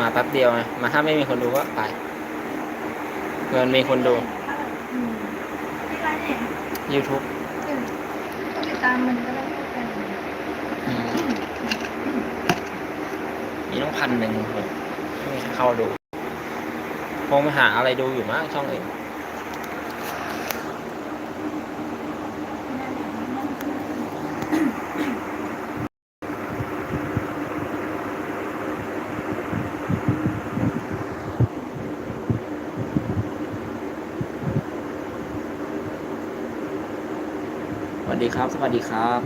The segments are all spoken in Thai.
มาแป๊บเดียวไงมาถ้าไม่มีคนดูก็ไปเงินมีคนดู อืมที่ร้านเนี่ย YouTube อืมติดตามมันก็ได้ไม่เป็นอืมมีต้องพันหนึ่งโหไม่มีใครเข้าดู คงไปหาอะไรดูอยู่มั้งช่องอื่น ดีครับ สวัสดีครับ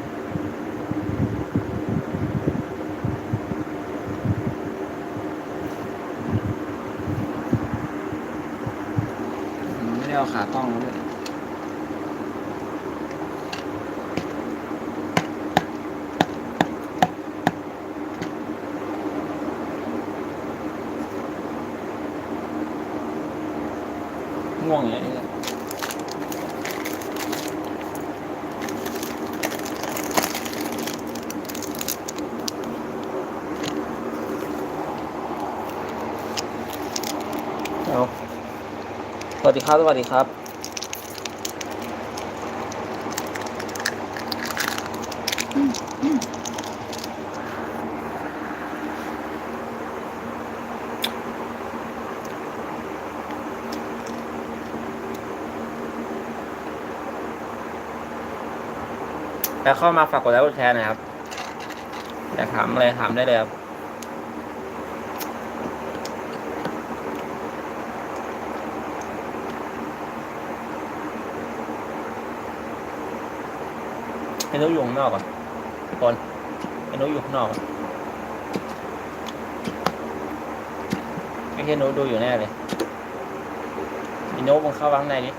ไม่ได้เอาขาต้องมาด้วยง่วงอย่างนี้เลยเอาสวัส ดีครับ สวัสดีครับ แล้วเข้ามาฝากกดไลค์กดแชร์หนะครับอยากถามอะไรถามได้เลยครับ ไอ้นุ้ยอยู่ข้างนอกก่อนคนไอ้นุ้ยอยู่ข้างนอกก่อนไม่ใช่นุ้ยดูอยู่แน่เลยไอ้นุมึงเข้าข้างในดิ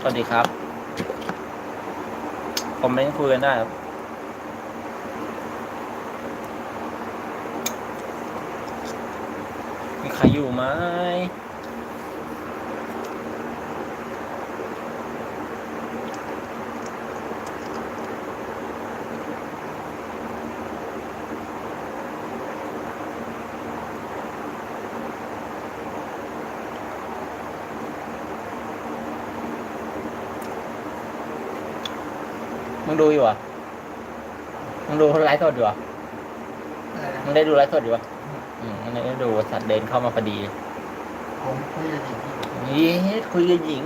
สวัสดีครับ ผมไม่คุยกันได้ครับ มีใครอยู่ไหมมึงดูอยู่เหรอะมึงดูไลฟ์สดอยู่เหรอะอะไรนะมึงได้ดูไลฟ์สดอยู่ปะ อืมมึงได้ดูสัตว์เดินเข้ามาพอดีผมคุยกับหญิงนี่คุยกับหญิง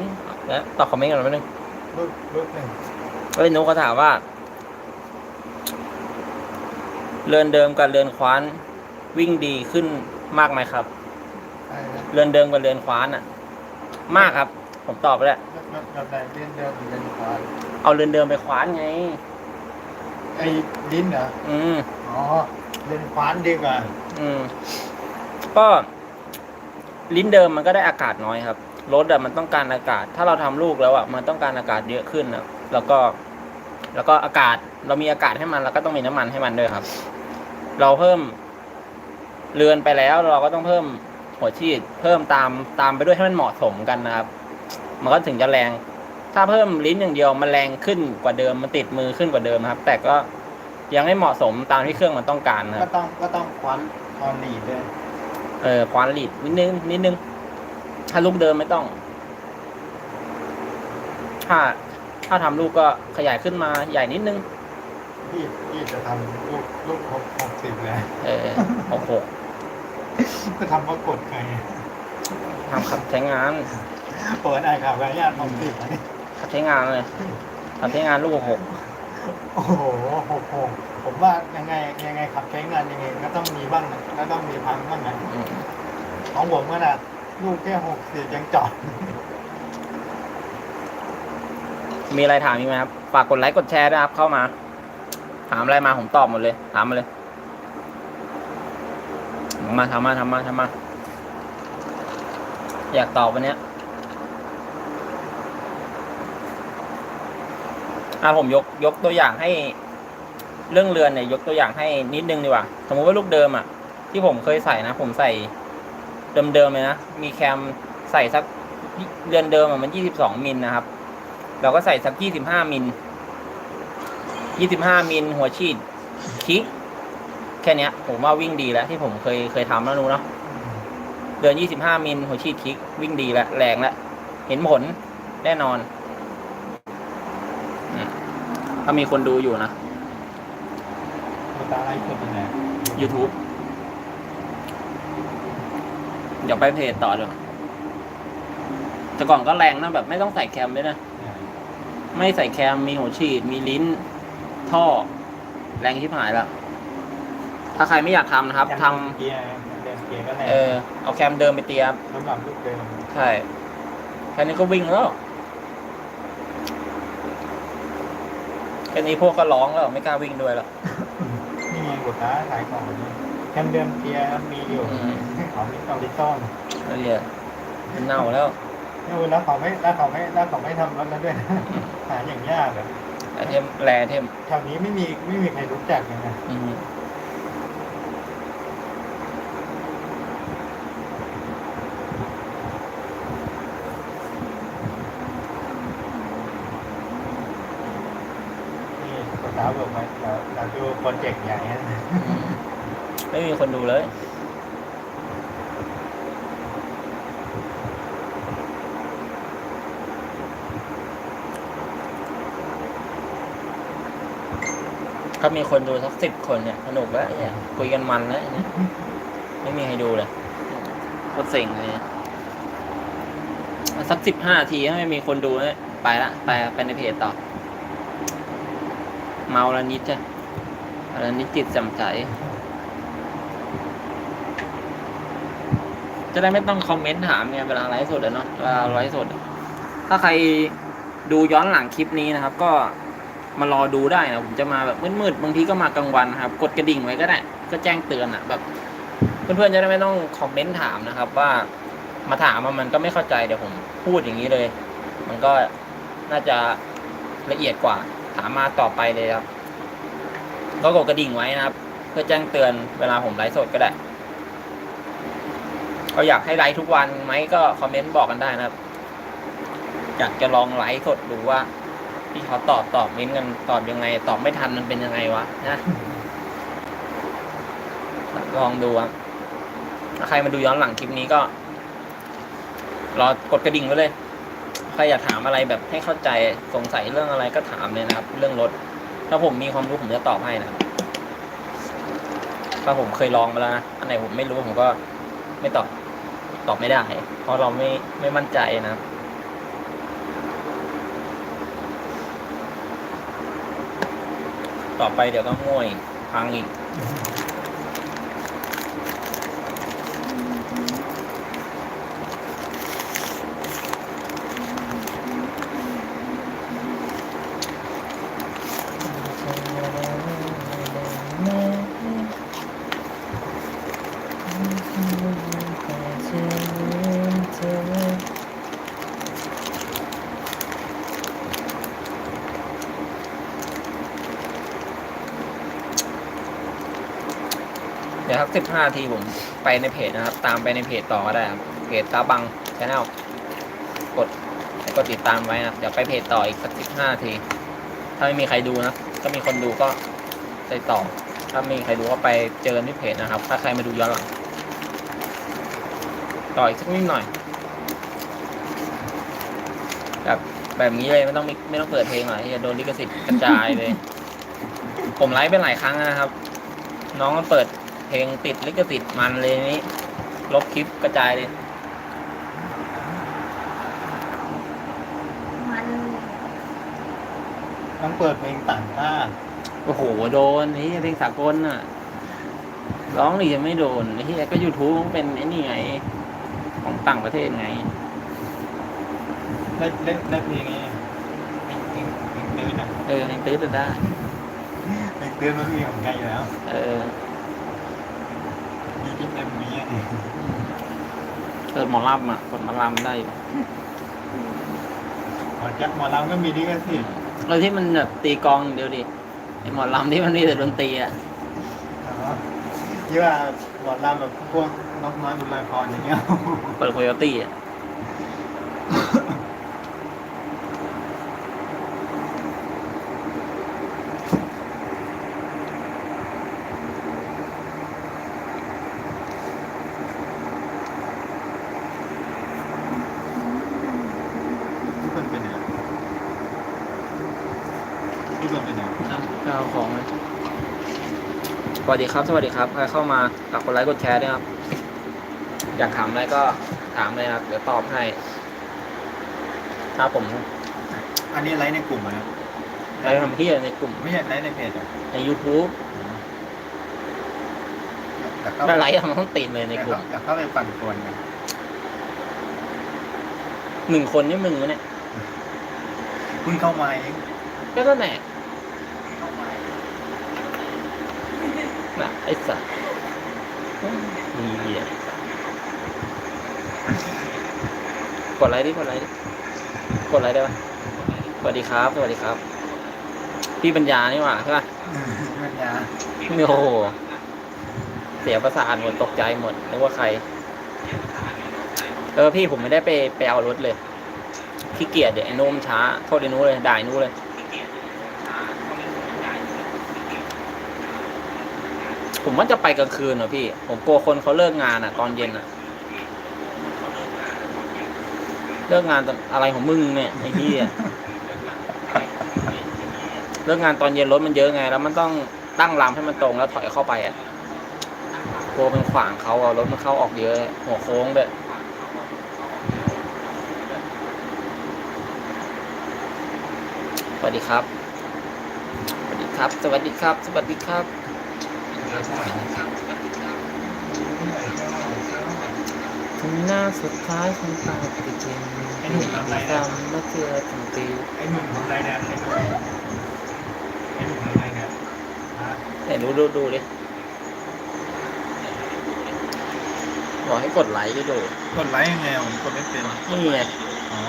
แล้วตอบคอมเมนต์กันหน่อยไหมนึงรูปรูปหนึ่งเฮ้ยนุ๊กเขาถามว่า เรือนเดิมกับเรือนคว้านวิ่งดีขึ้นมากไหมครับ อะไรนะเรือนเดิมกับเรือนคว้านอะมากครับ ผมตอบไปแล้วแบบแบบไหนเล่นเดิมหรือเล่นควายเอาเรือนเดิมไปคว้านไง ไอ้ลิ้นเหรอ อืม อ๋อ เล่นควานดีกว่า อืม ก็ ลิ้นเดิมมันก็ได้อากาศน้อยครับรถอะมันต้องการอากาศ ถ้าเราทำลูกแล้วอะมันต้องการอากาศเยอะขึ้นนะแล้วก็ แล้วก็อากาศเรามีอากาศให้มันเราก็ต้องมีน้ำมันให้มันด้วยครับ เราเพิ่มเรือนไปแล้ว เราก็ต้องเพิ่มหัวฉีดเพิ่มตามตามไปด้วยให้มันเหมาะสมกันนะครับ มันก็ถึงจะแรง ถ้าเพิ่มลิ้นอย่างเดียวมันแรงขึ้นกว่าเดิมมันติดมือขึ้นกว่าเดิมครับ แต่ก็ยังไม่เหมาะสมตามที่เครื่องมันต้องการนะคก็รับต้องก็ต้องควัน คอนหลีดด้วยเออควานลีดนิดนึงนิดนึง ถ้าลูกเดิมไม่ต้อง ถ้า ถ้าทำลูกก็ขยายขึ้นมาใหญ่นิดนึง พี่พี่จะทำรูปรูปหกหกสิบเลยเออหกหกจะทำว่ากดไงทำขับใช้งานเปิดไอ้ข่าวรายญาติหกสิบไหมขับใช้งานเลยขับใช้งานลูกหก โอ้โหหกหผมว่ายังไงยังไงขับใช้งานยังไงก็ต้องมีบ้างนะก็ต้องมีพังบ้างนะของผมก็นะลูกแค่หกสิบยังจอด มีอะไรถามอีกไหมครับ ฝากกดไลค์กดแชร์ด้วยครับ เข้ามา ถามอะไรมาผมตอบหมดเลย ถามมาเลย มาทำมาทำมาทำมา อยากตอบวันเนี้ย อะผมยกยกตัวอย่างให้ เรื่องเรือนเนี่ยยกตัวอย่างให้นิดนึงดีกว่า สมมุติว่าลูกเดิมอะ ที่ผมเคยใส่นะ ผมใส่เดิมๆเลยนะ มีแคมใส่สักเรือนเดิมอะมันยี่สิบสองมิลนะครับ เราก็ใส่สักยี่สิบห้ามิลยี่สิบห้ามิลหัวฉีดคิกแค่เนี้ยผมว่าวิ่งดีแล้วที่ผมเคยเคยทำแล้วนู้เนาะเดือนยี่สิบห้ามิลหัวฉีดคิก วิ่งดีแล้วแรงแล้วเห็นผลแน่นอน ถ้ามีคนดูอยู่นะตัวตาไลฟ์สดเป็นไง YouTube เดี๋ยวไปเพจต่อเดี๋ยวแต่ก่อนก็แรงนะแบบไม่ต้องใส่แคมด้วยนะ ไม่ใส่แคมมีหัวฉีด มีลิ้น ท่อ แรงที่หายแล้ว ถ้าใครไม่อยากทำนะครับทำเกียร์เดินเกียร์ก็แรงเออ เอาแคมเดิมไปเตรียมสำหรับลูกเดิม ใช่ แค่นี้ก็วิ่งแล้ว แค่นี้พวกก็ร้องแล้วไม่กล้าวิ่งด้วยแล้วนี่ไงกดตาขายของนี่แคมเดิมเกียร์มีอยู่อืมของนี่ตอริต้อนนั่นเนี่ยมันเน่าแล้วเออแล้วเขาไม่แล้วเขาไม่แล้วเขาไม่ทำรถแล้วด้วยนะหาอย่างยากอะไอเทมแรเทมแถวนี้ไม่มีไม่มีใครรู้จักเลยนะ อืมนี่กดตาบอกว่าเราเราดูโปรเจกต์ใหญ่นะอืมไม่มีคนดูเลย ถ้ามีคนดูสักสิบคนเนี่ยสนุกแล้วเนี่ยคุยกันมันแล้วเนี่ยไม่มีใครดูเลยโคตรเซ็งเลยเนี่ยสักสิบห้าทีถ้าไม่มีคนดูเนี่ยไปละ ไปไปในเพจต่อ เมาละนิดจ้ะละนิดจิตจำใจจะได้ไม่ต้องคอมเมนต์ถามเนี่ยเวลาไลฟ์สดอะเนาะเวลาไลฟ์สด ถ้าใครดูย้อนหลังคลิปนี้นะครับ ก็มารอดูได้นะผมจะมาแบบมืดๆบางทีก็มากลางวันนะครับ กดกระดิ่งไว้ก็ได้ ก็แจ้งเตือนอะแบบเพื่อนๆจะได้ไม่ต้องคอมเมนต์ถามนะครับ ว่ามาถามว่ามันก็ไม่เข้าใจเดี๋ยวผมพูดอย่างนี้เลย มันก็น่าจะละเอียดกว่า ถามมาต่อไปเลยครับก็กดกระดิ่งไว้นะครับ เพื่อแจ้งเตือนเวลาผมไลฟ์สดก็ได้ก็อยากให้ไลฟ์ทุกวันไหมก็คอมเมนต์บอกกันได้นะครับ อยากจะลองไลฟ์สดดูว่าที่เขาตอบตอบเม้นกันตอบยังไง ตอบไม่ทันมันเป็นยังไงวะนะลองดูครับใครมาดูย้อนหลังคลิปนี้ก็รอกดกระดิ่งไว้เลย ครอยากถามอะไรแบบให้เข้าใจสงสัยเรื่องอะไรก็ถามเลยนะครับ เรื่องรถ ถ้าผมมีความรู้ผมจะตอบให้นะครับถ้าผมเคยลองมาแล้วนะอันไหนผมไม่รู้ผมก็ไม่ตอบตอบไม่ได้ เพราะเราไม่ไม่มั่นใจนะครับต่อไปเดี๋ยวก็ง่วยพังอีก เดี๋ยวสักสิบห้าทีผมไปในเพจนะครับ ตามไปในเพจต่อก็ได้ครับเพจตาบังชแนลกดกดติดตามไว้นะเดี๋ยวไปเพจต่ออีกสักสิบห้าที ถ้าไม่มีใครดูนะถ้ามีคนดูก็ไปต่อ ถ้าไม่มีใครดูก็ไปเจอที่เพจนะครับ ถ้าใครมาดูย้อนหลังต่ออีกสักนิดหน่อยแบบแบบนี้เลยไม่ต้องไม่ต้องเปิดเพลงหรอกจะโดนลิขสิทธิ์กระจายเลย ผมไลฟ์ไปหลายครั้งนะครับ น้องก็เปิด เพลงติดลิขสิทธิ์มันเลยนี้ลบคลิปกระจายเลย มันต้องเปิดเพลงต่างชาติโอ้โห โดนนี่เพลงสากลน่ะ ร้องนี่จะไม่โดนไอ้ที่ก็ยูทูบเป็นไอ้นี่ไง ของต่างประเทศไงเล่นเล่นเล่นเพลงนี้เพลงเพลงเพลงตื้นอะเออเพลงตื้อได้เพลงตื้นมันมีของใครอยู่แล้ว เออ มีที่เต็มนี้นี่เปิดหมอลำอะกดหมอลำได้อยู่หมอจักหมอลำก็มีลิขสิทธิ์แล้วที่มันแบบตีกลองอย่างเดียวดิไอหมอลำที่มันมีแต่ดนตรีอะอ๋อที่ว่าหมอลำแบบพวกนกน้อยบุญลอยพรอย่างเงี้ย เปิดโคโยตี้อะ พี่เบิร์ดเป็นไง ข้าวของนะส วัสดีครับ สวัสดีครับ ใครเข้ามาฝากกดไลค์กดแชร์ด้วยครับ อยากถามอะไรก็ถามเลยครับ เดี๋ยวตอบให้ถ้าผมอันนี้ไลฟ์ในกลุ่มอะนะไปทำที่ในกลุ่ม ไม่ใช่ไลฟ์ในเพจอะใน YouTube แต่ก็ไม่ไลค์ทำต้องติดเลยในกลุ่ม แต่เข้าไปปั่นป่วนกันหนึ่งคนนี่มึงวะเนี่ยเพิ่งเข้ามาเองก็ก็แห น่น่ะไอ้สัสมีเหี้ยกดไลค์ดิกดไลค์ดิกดไลค์ได้ปะสวัสดีครับ สวัสดีครับ พี่ปัญญานี่หว่าใช่ปะปัญญาโอ้โหเสียประสาทหมดตกใจหมดนึกว่าใคร เออพี่ผมไม่ได้ไปไปเอารถเลยขี้เกียจเดี๋ยวไอ้นุ่มช้า โทษไอ้นู้เลยด่าไอ้นู้เลย ผมว่าจะไปกลางคืนเหรอพี่ ผมกลัวคนเขาเลิกงานอะ ตอนเย็นอะ เลิกงานตอนอะไรของมึงเนี่ยไอ้พี่เลิกงานตอนเย็นรถมันเยอะไง แล้วมันต้องตั้งลำให้มันตรงแล้วถอยเข้าไปอะกลัวเป็นขวางเขาอะรถมันเข้าออกเยอะ หัวโค้งด้วยสวัสดีครับ สวัสดีครับ สวัสดีครับ สวัสดีครับ ถึงหน้าสุดท้ายของตาปฏิทินจำมาเจอถึงปีไอ้หนุ่มทำอะไรเนี่ยไอ้หนุ่มไอ้หนุ่มทำอะไรเนี่ยฮะไหนดูดูดูดิบอกให้กดไลค์ดิดู กดไลค์ยังไงผมกดไม่เป็นนี่ไงอ๋อ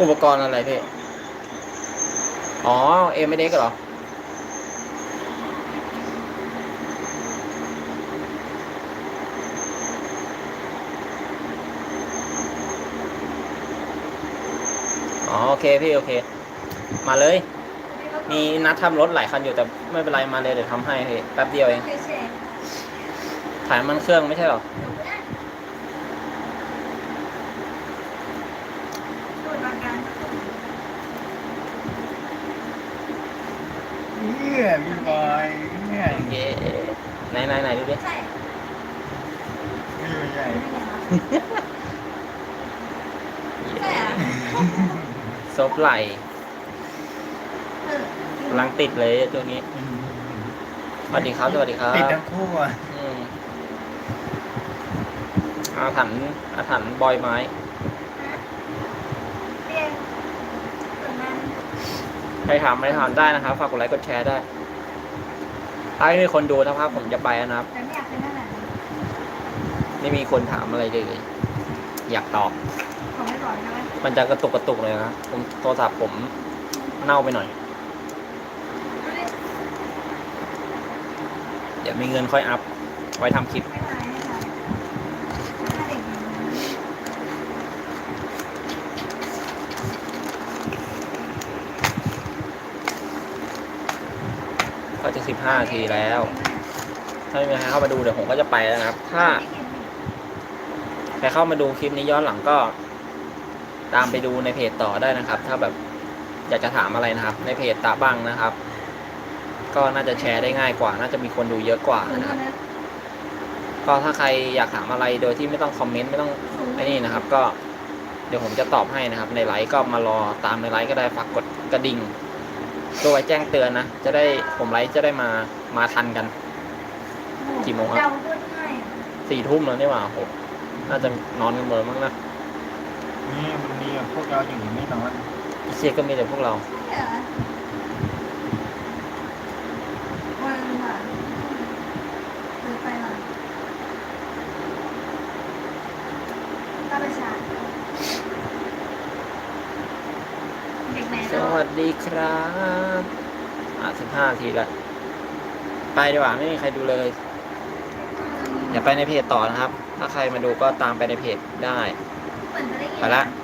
อุปกรณ์อะไรพี่ อ๋อเอ็มไม่ได้ก็เหรอ อ๋อโอเคพี่โอเค มาเลย มีนัดทำรถหลายคันอยู่แต่ไม่เป็นไรมาเลยเดี๋ยวทำให้พี่แป๊บเดียวเองเฉยถ่ายน้ำมันเครื่องไม่ใช่เหรอ ๆดูดอาการ เนี่ยพี่บอยเนี่ย เย้ ไหนไหนไหนดูดิใช่ไม่ใช่ใช่อะซบไหลเออกำลังติดเลยตัวนี้ สวัสดีครับสวัสดีครับติดทั้งคู่อะอืมอาถรรพ์อาถรรพ์บอยไม้ เรียนส่วนนั้น ใครถามไม่ถามได้นะครับ ฝากกดไลค์กดแชร์ได้ ถ้าไม่มีคนดูนะครับผมจะไปแล้วนะครับ แต่ไม่อยากเป็นนั่นแหละไม่มีคนถามอะไรเลย อยากตอบผมไม่บอกนะว่ามันจะกระตุกกระตุกเลยนะผมโทรศัพท์ผมเน่าไปหน่อยดูดิเดี๋ยวมีเงินค่อยอัพไว้ทำคลิป ไม่ตายไม่ตายถ้าเด็กอย่างนี้ ก็จะ สิบห้าทีแล้ว ถ้าไม่มีใครเข้ามาดูเดี๋ยวผมก็จะไปแล้วนะครับ ถ้าใครเข้ามาดูคลิปนี้ย้อนหลังก็ ตามไปดูในเพจต่อได้นะครับ ถ้าแบบอยากจะถามอะไรนะครับ ในเพจตาบังนะครับ ก็น่าจะแชร์ได้ง่ายกว่า น่าจะมีคนดูเยอะกว่านะครับ ก็ถ้าใครอยากถามอะไรโดยที่ไม่ต้องคอมเมนต์ไม่ต้องสูงไอ้นี่นะครับ ก็เดี๋ยวผมจะตอบให้นะครับ ในไลฟ์ก็มารอตามในไลฟ์ก็ได้ฝากกดกระดิ่ง ตัวไว้แจ้งเตือนนะ จะได้ผมไลฟ์จะได้มามาทันกัน กี่โมงครับเดาพูดง่ายสี่ทุ่มแล้วนี่หว่าโหน่าจะนอนกันหมดแล้วมั้งนะนี่มันมีพวกเราอยู่ไม่นอนไอ้เชียก็มีแต่พวกเราใช่เหรอวันว่ะหรือไปหน่อยตาประชาเด็กไหน สเนาะวัสดีครับอะสิบห้าทีละ ไปดีกว่าไม่มีใครดูเลยเดี๋ยวไปในเพจต่อนะครับ ถ้าใครมาดูก็ตามไปในเพจได้เหมือนจะได้ยินไปละเ